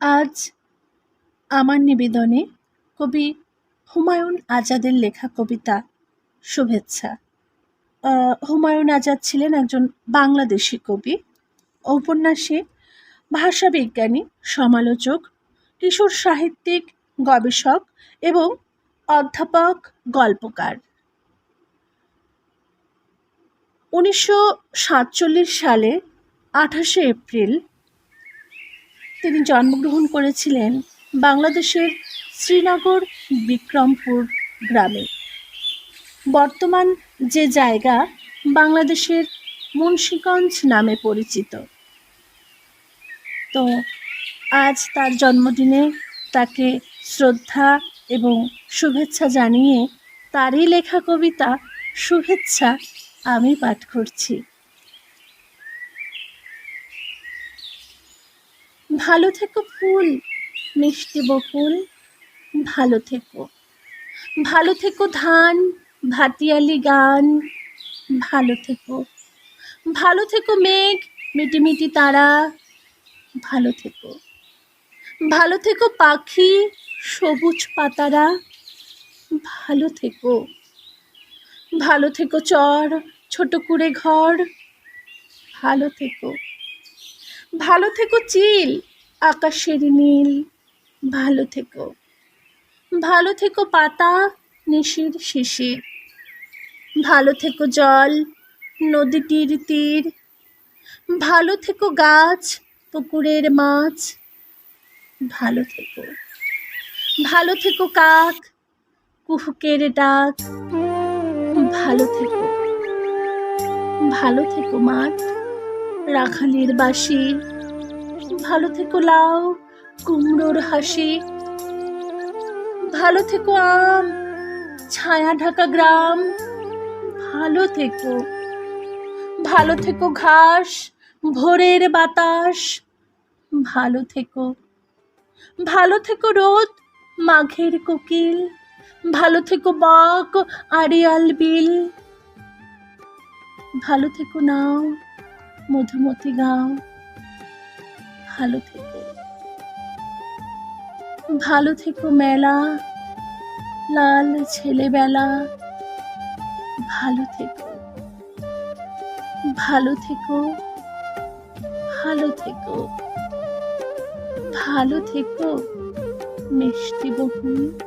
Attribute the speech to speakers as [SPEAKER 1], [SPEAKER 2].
[SPEAKER 1] আজ আমার নিবেদনে কবি হুমায়ুন আজাদের লেখা কবিতা শুভেচ্ছা। হুমায়ুন আজাদ ছিলেন একজন বাংলাদেশি কবি, ঔপন্যাসিক, ভাষাবিজ্ঞানী, সমালোচক, কিশোর সাহিত্যিক, গবেষক এবং অধ্যাপক, গল্পকার। উনিশশো সাতচল্লিশ সালে আঠাশে এপ্রিল তিনি জন্মগ্রহণ করেছিলেন বাংলাদেশের শ্রীনগর বিক্রমপুর গ্রামে। বর্তমান যে জায়গা বাংলাদেশের মুন্সীগঞ্জ নামে পরিচিত। তো আজ তার জন্মদিনে তাকে শ্রদ্ধা এবং শুভেচ্ছা জানিয়ে তারই লেখা কবিতা শুভেচ্ছা আমি পাঠ করছি। ভালো থেকো ফুল, মিষ্টি বকুল ভালো থেকো। ভালো থেকো ধান ভাতিয়ালি গান, ভালো থেকো। ভালো থেকো মেঘ মিটিমিটি তারা, ভালো থেকো। ভালো থেকো পাখি, সবুজ পাতারা, ভালো থেকো। ভালো থেকো চর, ছোট কুড়ে ঘর, ভালো থেকো। ভালো থেকো চিল আকাশের নীল। ভালো থেকো। ভালো থেকো পাতা নিশির শিশির ভালো থেকো জল নদীটির তীর। ভালো থেকো গাছ পুকুরের মাছ। ভালো থেকো। ভালো থেকো কাক কুহুকের ডাক। ভালো থেকো। ভালো থেকো মাঠ রাখালের বাসি ভালো থেকো লাউ, কুমড়োর হাসি। ভালো থেকো আম, ছায়া ঢাকা গ্রাম। ভালো থেকো। ভালো থেকো ঘাস, ভোরের বাতাস। ভালো থেকো। ভালো থেকো রোদ, মাঘের কোকিল। ভালো থেকো বক আড়িয়াল বিল। ভালো থেকো নাও, মধুমতি গাও। ভালো থেকো। ভালো থেকো মেলা, লাল ছেলেবেলা। ভালো থেকো। ভালো থেকো। ভালো থেকো। ভালো থেকো, মিষ্টি বহু